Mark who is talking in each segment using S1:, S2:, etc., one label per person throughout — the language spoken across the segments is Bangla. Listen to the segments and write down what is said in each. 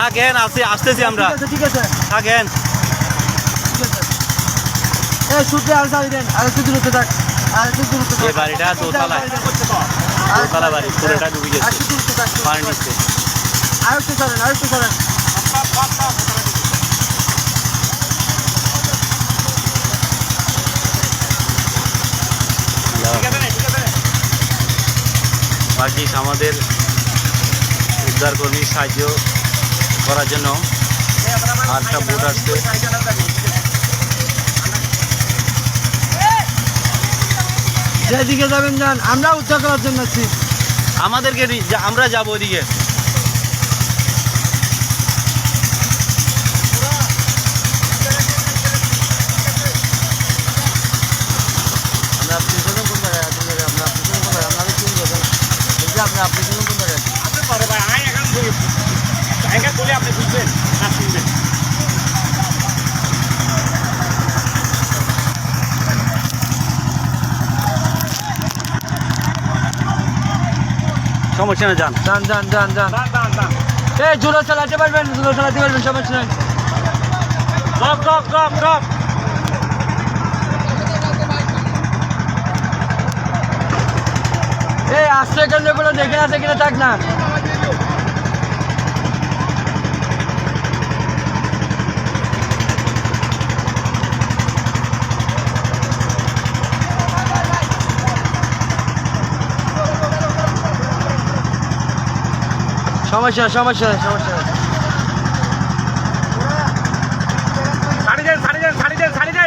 S1: থাকেন আসি আসতেছি আমরা।
S2: ঠিক আছে
S1: থাকেন।
S2: এই সূত্রে আর চাবি দেন আর একটু দূরত্বে থাক আর একটু দূরত্বে থাক।
S1: এই বাড়িটা দোতলায়। দোতলা বাড়ি, পুরোটা ডুবে গেছে।
S2: আর একটু দূরত্বে থাক
S1: পানি নিচ্ছে।
S2: আর একটু সরেন আর একটু সরেন।
S1: বাকিস আমাদের উদ্ধার কর্মী সাহায্য করার জন্য আর একটা বোট আসছে।
S2: যেদিকে যাবেন যান আমরা উদ্ধার করার জন্য আছি।
S1: আমাদেরকে আমরা যাব ওদিকে।
S2: আপনি শুনুন কোন জায়গায় কোন জায়গায় আমরা আপনি শুনুন কোন জায়গায় আমরা চিনি বলছেন বলছি আপনি আপনি শুনুন কোন জায়গায়
S3: আপনি পারে ভাই আয় এখন বলি এখন বলে আপনি বুঝবেন না শুনবেন
S1: সমস্যা না যান।
S2: যান যান যান যান। এই জুলো চালাতে পারবেন জুলো চালাতে পারবেন সমস্যা নেই।
S3: ড্রপ ড্রপ ড্রপ ড্রপ
S2: এই আশ্রয় কেন্দ্রগুলো দেখে আছে কিনা থাক না। সমস্যা সমস্যা সমস্যা।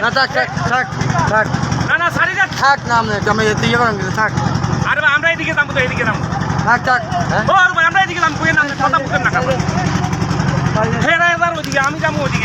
S2: না থাক থাক থাক থাক।
S3: না না সাড়ে দেন
S2: থাক না আমি আমি ইয়ে করেন থাক।
S3: আরে আমরা এদিকে যাব তো এদিকে যাব।
S2: থাক থাক হ্যাঁ?
S3: ও আমরা এদিকে যাব কথা বুঝেন না ওদিকে আমি যাব ওদিকে।